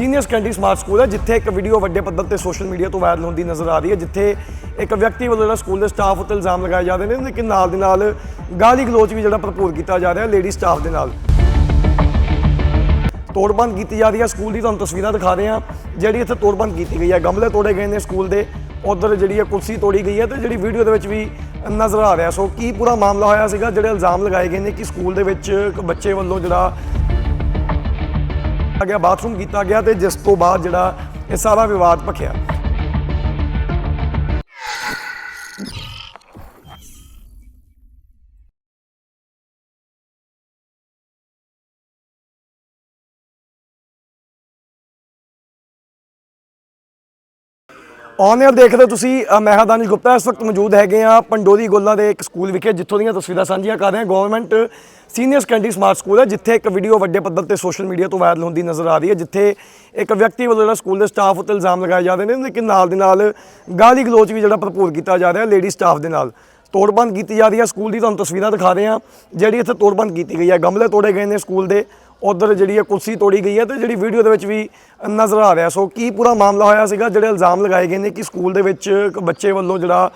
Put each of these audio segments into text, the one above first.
Senior secondary smart school ਹੈ, ਜਿੱਥੇ ਇੱਕ ਵੀਡੀਓ ਵੱਡੇ ਪੱਧਰ ਤੇ ਸੋਸ਼ਲ ਮੀਡੀਆ ਤੋਂ ਵਾਇਰਲ ਹੁੰਦੀ ਨਜ਼ਰ ਆ ਰਹੀ ਹੈ, ਜਿੱਥੇ ਇੱਕ ਵਿਅਕਤੀ ਵੱਲੋਂ ਜਿਹੜਾ ਸਕੂਲ ਦੇ ਸਟਾਫ ਉੱਤੇ ਇਲਜ਼ਾਮ ਲਗਾਏ ਜਾ ਰਹੇ ਨੇ ਲੇਕਿਨ ਨਾਲ ਦੀ ਨਾਲ ਗਾਲੀ ਗਲੋਚ ਵੀ ਜਿਹੜਾ ਭਰਪੂਰ ਕੀਤਾ ਜਾ ਰਿਹਾ ਲੇਡੀ ਸਟਾਫ ਦੇ ਨਾਲ। ਤੋੜਬੰਦ ਕੀਤੀ ਜਾ ਰਹੀ ਹੈ ਸਕੂਲ ਦੀ, ਤੁਹਾਨੂੰ ਤਸਵੀਰਾਂ ਦਿਖਾ ਰਹੇ ਹਾਂ, ਜਿਹੜੀ ਇੱਥੇ ਤੋੜਬੰਦ ਕੀਤੀ ਗਈ ਹੈ। ਗਮਲੇ ਤੋੜੇ ਗਏ ਨੇ ਸਕੂਲ ਦੇ, ਉਧਰ ਜਿਹੜੀ ਹੈ ਕੁਰਸੀ ਤੋੜੀ ਗਈ ਹੈ ਤੇ ਜਿਹੜੀ ਵੀਡੀਓ ਦੇ ਵਿੱਚ ਵੀ ਨਜ਼ਰ ਆ ਰਿਹਾ ਸੋ ਕੀ ਪੂਰਾ ਮਾਮਲਾ ਹੋਇਆ ਸੀਗਾ, ਜਿਹੜੇ ਇਲਜ਼ਾਮ ਲਗਾਏ ਗਏ ਨੇ ਕਿ ਸਕੂਲ ਦੇ ਵਿੱਚ ਬੱਚੇ ਵੱਲੋਂ ਜਿਹੜਾ ਗਿਆ ਬਾਥਰੂਮ ਕੀਤਾ ਗਿਆ ਤੇ ਜਿਸ ਤੋਂ ਬਾਅਦ ਜਿਹੜਾ ਇਹ ਸਾਰਾ ਵਿਵਾਦ ਭਖਿਆ। ਔਨ 에ਅਰ ਦੇਖਦੇ ਹੋ ਤੁਸੀਂ ਅ, ਮੈਂ ਹਾਂ ਗੁਪਤਾ ਇਸ ਵਕਤ ਮੌਜੂਦ ਹੈਗੇ ਆ ਪੰਡੋਰੀ ਗੋਲਾ ਦੇ ਇੱਕ ਸਕੂਲ ਵਿਖੇ ਜਿੱਥੋਂ ਦੀਆਂ ਤਸਵੀਰਾਂ ਸਾਂਝੀਆਂ ਕਰ ਰਹੇ ਹਾਂ। Government senior secondary smart school ਹੈ ਜਿੱਥੇ ਇੱਕ ਵੀਡੀਓ ਵੱਡੇ ਪੱਧਰ ਤੇ ਸੋਸ਼ਲ ਮੀਡੀਆ ਤੋਂ ਵਾਇਰਲ ਹੁੰਦੀ ਨਜ਼ਰ ਆ ਰਹੀ ਹੈ ਜਿੱਥੇ ਇੱਕ ਵਿਅਕਤੀ ਵੱਲੋਂ ਜਿਹੜਾ ਸਕੂਲ ਦੇ ਸਟਾਫ ਉੱਤੇ ਇਲਜ਼ਾਮ ਲਗਾਏ ਜਾ ਰਹੇ ਨੇ ਲੇਕਿਨ ਨਾਲ ਦੇ ਨਾਲ ਗਾਲੀ ਗਲੋਚ ਵੀ ਜਿਹੜਾ ਭਰਪੂਰ ਕੀਤਾ ਜਾ ਰਿਹਾ ਲੇਡੀ ਸਟਾਫ ਦੇ ਨਾਲ। ਤੋੜਬੰਦ ਕੀਤੀ ਜਾ ਰਹੀ ਹੈ ਸਕੂਲ ਦੀ ਤੁਹਾਨੂੰ ਤਸਵੀਰਾਂ ਦਿਖਾ ਰਹੇ ਹਾਂ ਜਿਹੜੀ ਇੱਥੇ ਤੋੜਬੰਦ ਕੀਤੀ ਗਈ ਹੈ। ਗਮਲੇ ਤੋੜੇ ਗਏ ਨੇ ਸਕੂਲ ਦੇ। ਉਧਰ ਜਿਹੜੀ ਹੈ ਕੁਰਸੀ ਤੋੜੀ ਗਈ ਹੈ ਤੇ ਜਿਹੜੀ ਵੀਡੀਓ ਦੇ ਵਿੱਚ ਵੀ ਨਜ਼ਰ ਆ ਰਿਹਾ। ਸੋ ਕੀ ਪੂਰਾ ਮਾਮਲਾ ਹੋਇਆ ਸੀਗਾ? ਜਿਹੜੇ ਇਲਜ਼ਾਮ ਲਗਾਏ ਗਏ ਨੇ ਕਿ ਸਕੂਲ ਦੇ ਵਿੱਚ ਬੱਚੇ ਵੱਲੋਂ ਜਿਹੜਾ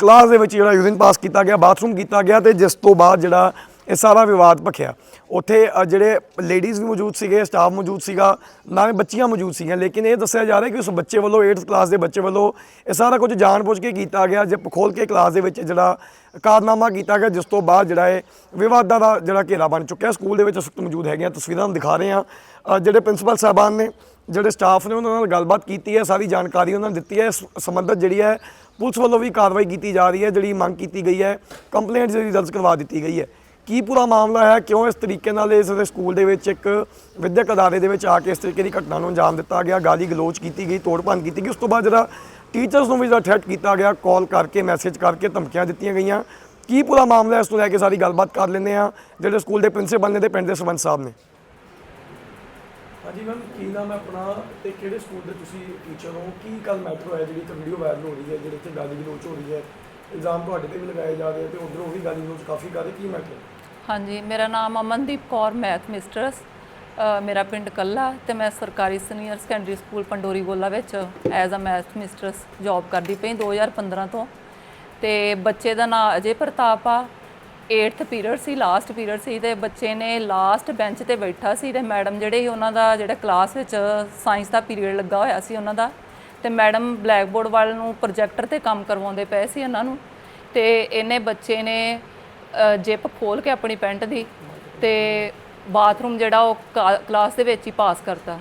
ਕਲਾਸ ਦੇ ਵਿੱਚ ਜਿਹੜਾ ਯੂਰਿਨ ਪਾਸ ਕੀਤਾ ਗਿਆ ਬਾਥਰੂਮ ਕੀਤਾ ਗਿਆ ਤੇ ਜਿਸ ਤੋਂ ਬਾਅਦ ਜਿਹੜਾ ਇਹ ਸਾਰਾ ਵਿਵਾਦ ਭਖਿਆ। ਉੱਥੇ ਜਿਹੜੇ ਲੇਡੀਜ਼ ਵੀ ਮੌਜੂਦ ਸੀਗੇ ਸਟਾਫ ਮੌਜੂਦ ਸੀਗਾ ਨਾਲ ਬੱਚੀਆਂ ਮੌਜੂਦ ਸੀਗੀਆਂ, ਲੇਕਿਨ ਇਹ ਦੱਸਿਆ ਜਾ ਰਿਹਾ ਕਿ ਉਸ ਬੱਚੇ ਵੱਲੋਂ 8th ਕਲਾਸ ਦੇ ਬੱਚੇ ਵੱਲੋਂ ਇਹ ਸਾਰਾ ਕੁਝ ਜਾਣਬੁੱਝ ਕੇ ਕੀਤਾ ਗਿਆ, ਜੇ ਖੋਲ ਕੇ ਕਲਾਸ ਦੇ ਵਿੱਚ ਜਿਹੜਾ ਕਾਰਨਾਮਾ ਕੀਤਾ ਗਿਆ, ਜਿਸ ਤੋਂ ਬਾਅਦ ਜਿਹੜਾ ਇਹ ਵਿਵਾਦਾਂ ਦਾ ਜਿਹੜਾ ਘੇਰਾ ਬਣ ਚੁੱਕਿਆ, ਸਕੂਲ ਦੇ ਵਿੱਚ ਇਸ ਵਕਤ ਮੌਜੂਦ ਹੈਗੀਆਂ, ਤਸਵੀਰਾਂ ਤੁਹਾਨੂੰ ਦਿਖਾ ਰਹੇ ਹਾਂ। ਜਿਹੜੇ ਪ੍ਰਿੰਸੀਪਲ ਸਾਹਿਬਾਨ ਨੇ, ਜਿਹੜੇ ਸਟਾਫ ਨੇ ਉਹਨਾਂ ਨਾਲ ਗੱਲਬਾਤ ਕੀਤੀ ਹੈ, ਸਾਰੀ ਜਾਣਕਾਰੀ ਉਹਨਾਂ ਨੇ ਦਿੱਤੀ ਹੈ, ਇਸ ਸੰਬੰਧਤ ਜਿਹੜੀ ਹੈ, ਪੁਲਿਸ ਵੱਲੋਂ ਵੀ ਕਾਰਵਾਈ ਕੀਤੀ ਜਾ ਰਹੀ ਹੈ, ਜਿਹੜੀ ਮੰਗ ਕੀਤੀ ਗਈ ਹੈ ਕੰਪਲੇਂਟ ਜਿਹੜੀ ਦਰਜ ਕਰਵਾ ਦਿੱਤੀ ਗਈ ਹੈ। ਕੀ ਪੂਰਾ ਮਾਮਲਾ ਹੈ? ਕਿਉਂ ਇਸ ਤਰੀਕੇ ਨਾਲ ਇਸ ਦੇ ਸਕੂਲ ਦੇ ਵਿੱਚ ਇੱਕ ਵਿਦਿਅਕ ਅਦਾਰੇ ਦੇ ਵਿੱਚ ਆ ਕੇ ਇਸ ਤਰੀਕੇ ਦੀ ਘਟਨਾ ਨੂੰ ਅੰਜਾਮ ਦਿੱਤਾ ਗਿਆ? ਗਾਲੀ ਗਲੋਚ ਕੀਤੀ ਗਈ ਤੋੜਪੰਨ ਕੀਤੀ ਗਈ। ਉਸ ਤੋਂ ਬਾਅਦ ਜਿਹੜਾ ਟੀਚਰਸ ਨੂੰ ਵੀ ਜਿਹੜਾ ਥ੍ਰੈਟ ਕੀਤਾ ਗਿਆ ਕਾਲ ਕਰਕੇ ਮੈਸੇਜ ਕਰਕੇ ਧਮਕੀਆਂ ਦਿੱਤੀਆਂ ਗਈਆਂ। ਕੀ ਪੂਰਾ ਮਾਮਲਾ ਹੈ? ਇਸ ਤੋਂ ਲੈ ਕੇ ਸਾਰੀ ਗੱਲਬਾਤ ਕਰ ਲੈਂਦੇ ਆ ਜਿਹੜੇ ਸਕੂਲ ਦੇ ਪ੍ਰਿੰਸੀਪਲ ਨੇ ਤੇ ਪਿੰਡ ਦੇ ਸਰਪੰਚ ਸਾਹਿਬ ਨੇ। ਹਾਂਜੀ ਮੈਮ ਕੀ ਨਾਮ ਹੈ ਆਪਣਾ ਤੇ ਕਿਹੜੇ ਸਕੂਲ ਦੇ ਤੁਸੀਂ ਟੀਚਰ ਹੋ? ਕੀ ਕੱਲ ਮੈਟਰ ਹੋਇਆ ਜਿਹੜੀ ਇੱਕ ਵੀਡੀਓ ਵਾਇਰਲ ਹੋ ਰਹੀ ਹੈ, ਜਿਹੜੇ ਤੇ ਗਾਲੀ ਗਲੋਚ ਹੋ ਰਹੀ ਹੈ? ਇਲਜ਼ਾਮ ਤੁਹਾਡੇ ਤੇ ਵੀ ਲਗਾਏ ਜਾ ਰਹੇ ਤੇ ਉਧਰੋਂ ਵੀ ਗਾਲੀ ਗਲੋਚ ਕਾਫੀ ਕਰ ਰਹੇ, ਕੀ ਮੈਟਰ ਹਾਂਜੀ, ਮੇਰਾ ਨਾਮ ਅਮਨਦੀਪ ਕੌਰ ਮੈਥ ਮਿਸਟਰਸ ਮੇਰਾ ਪਿੰਡ ਕੱਲਾ ਤੇ ਮੈਂ ਸਰਕਾਰੀ senior secondary school Pandori Gola ਵਿੱਚ as a math mistress job ਕਰਦੀ ਪਈ 2015 ਤੋਂ। ਤੇ ਬੱਚੇ ਦਾ ਨਾਮ ਅਜੇ ਪ੍ਰਤਾਪ ਆ 8th ਪੀਰੀਅਡ ਸੀ ਲਾਸਟ ਪੀਰੀਅਡ ਸੀ ਤੇ ਬੱਚੇ ਨੇ ਲਾਸਟ ਬੈਂਚ ਤੇ ਬੈਠਾ ਸੀ ਤੇ ਮੈਡਮ ਜਿਹੜੇ ਸੀ ਉਹਨਾਂ ਦਾ ਜਿਹੜਾ ਕਲਾਸ ਵਿੱਚ ਸਾਇੰਸ ਦਾ ਪੀਰੀਅਡ ਲੱਗਾ ਹੋਇਆ ਸੀ ਉਹਨਾਂ ਦਾ, ਤੇ ਮੈਡਮ ਬਲੈਕਬੋਰਡ ਵਾਲ ਨੂੰ ਪ੍ਰੋਜੈਕਟਰ ਤੇ ਕੰਮ ਕਰਵਾਉਂਦੇ ਪਏ ਸੀ ਇਹਨਾਂ ਨੂੰ। ਤੇ ਇਹਨੇ ਬੱਚੇ ਨੇ ਜਿਪ ਖੋਲ ਕੇ ਆਪਣੀ ਪੈਂਟ ਦੀ ਤੇ ਬਾਥਰੂਮ ਜਿਹੜਾ ਉਹ ਕਾ- ਕਲਾਸ ਦੇ ਵਿੱਚ ਹੀ ਪਾਸ ਕਰਤਾ।